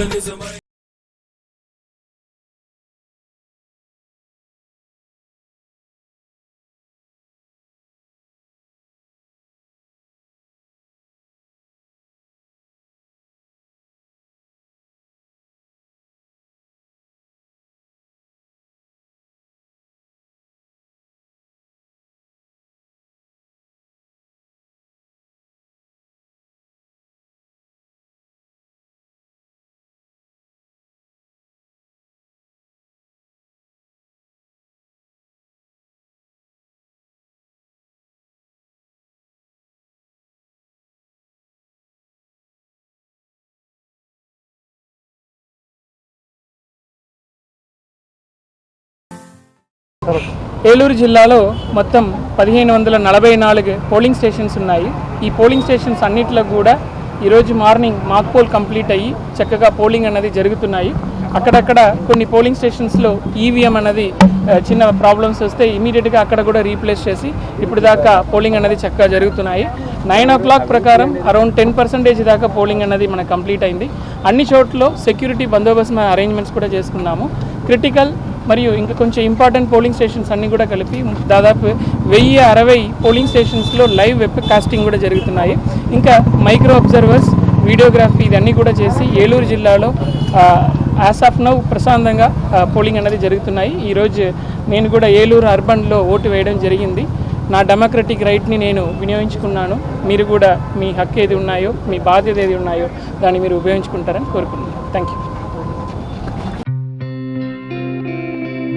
Modernism. Eluru జిల్లాలో మొత్తం పదిహేను వందల నలభై నాలుగు పోలింగ్ స్టేషన్స్ ఉన్నాయి. ఈ పోలింగ్ స్టేషన్స్ అన్నిట్లో కూడా ఈరోజు మార్నింగ్ మాక్ పోల్ కంప్లీట్ అయ్యి చక్కగా పోలింగ్ అన్నది జరుగుతున్నాయి. అక్కడక్కడ కొన్ని పోలింగ్ స్టేషన్స్లో ఈవీఎం అనేది చిన్న ప్రాబ్లమ్స్ వస్తే ఇమీడియట్గా అక్కడ కూడా రీప్లేస్ చేసి ఇప్పుడు దాకా పోలింగ్ అనేది చక్కగా జరుగుతున్నాయి. నైన్ ఓ క్లాక్ ప్రకారం అరౌండ్ టెన్ పర్సెంటేజ్ దాకా పోలింగ్ అన్నది మనకు కంప్లీట్ అయింది. అన్ని చోట్ల సెక్యూరిటీ బందోబస్తు అరేంజ్మెంట్స్ కూడా చేసుకున్నాము. క్రిటికల్ మరియు ఇంకా కొంచెం ఇంపార్టెంట్ పోలింగ్ స్టేషన్స్ అన్నీ కూడా కలిపి దాదాపు వెయ్యి అరవై పోలింగ్ స్టేషన్స్లో లైవ్ వెబ్ కాస్టింగ్ కూడా జరుగుతున్నాయి. ఇంకా మైక్రో అబ్జర్వర్స్ వీడియోగ్రఫీ ఇదన్నీ కూడా చేసి ఏలూరు జిల్లాలో యాజ్ ఆఫ్ నౌ ప్రశాంతంగా పోలింగ్ అనేది జరుగుతున్నాయి. ఈరోజు నేను కూడా ఏలూరు అర్బన్లో ఓటు వేయడం జరిగింది. నా డెమోక్రటిక్ రైట్ని నేను వినియోగించుకున్నాను. మీరు కూడా మీ హక్కు ఏది ఉన్నాయో మీ బాధ్యత ఏది ఉన్నాయో దాన్ని మీరు ఉపయోగించుకుంటారని కోరుకుంటున్నాను. Thank you